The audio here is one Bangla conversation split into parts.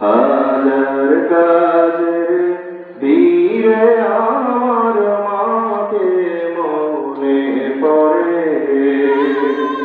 হাজার কাজের ধীরে আমার মাকে মনে পড়ে।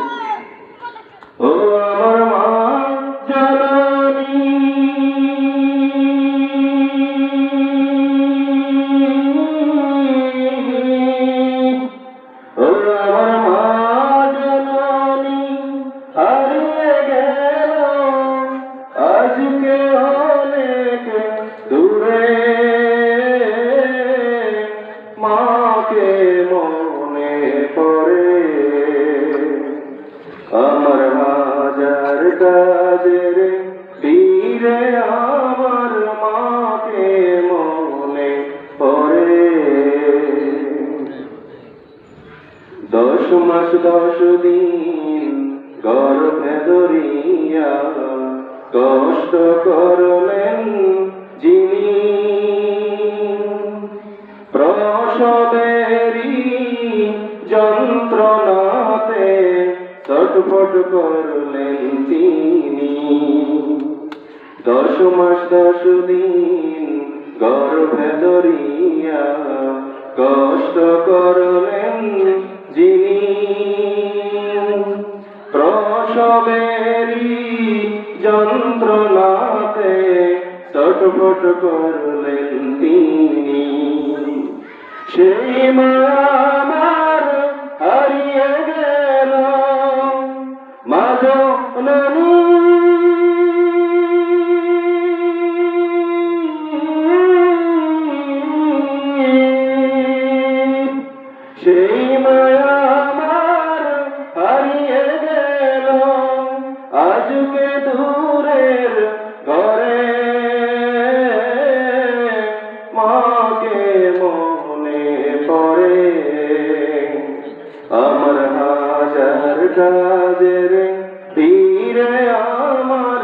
তীরে আমার মাকে মনে পড়ে। দশ মাস, দশ দিন গর্ভে ধরিয়া কষ্ট করলেন যিনি। প্রসবেরি যন্ত্রণাতে ছটফট করলেন তিনি। দশ মাস দশ দিন গর্ভে ধরিয়া কষ্ট করলেন যিনি। প্রসবেরি যন্ত্রণাতে ছটফট করলেন তিনি। সেই মা কাজের তীরে আমার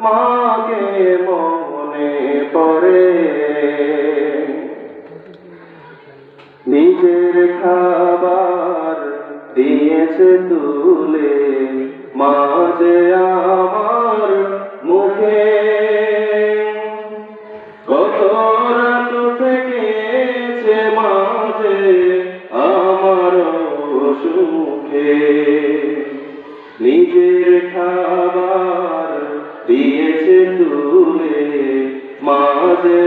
মাকে দিয়েছে তুলে মাঝে আমার মুখে। কত রাত থেকেছে মাঝে আমার সুখে। নিজের খাবার দিয়েছে তুলে মাঝে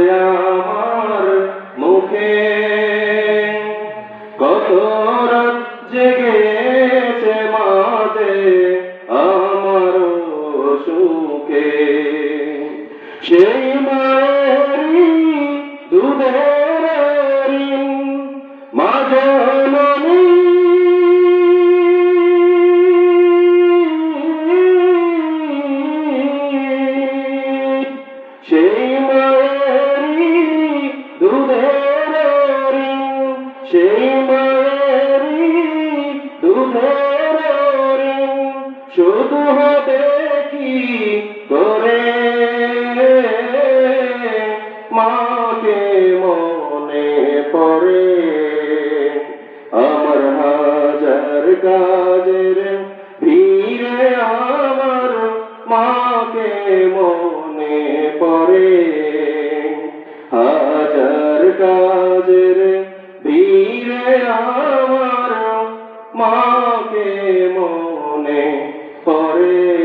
সেই মায়েরই দুধের ঋণ মা জননী সেই মায়েরই দুধের ঋণ সেই মায়েরই দুধের ঋণ শুধু কি করে মাকে মনে পড়ে আমার হাজার কাজের ভিড়ে আমার মাকে মনে পড়ে হাজার কাজের ভিড়ে আমার মাকে মনে পড়ে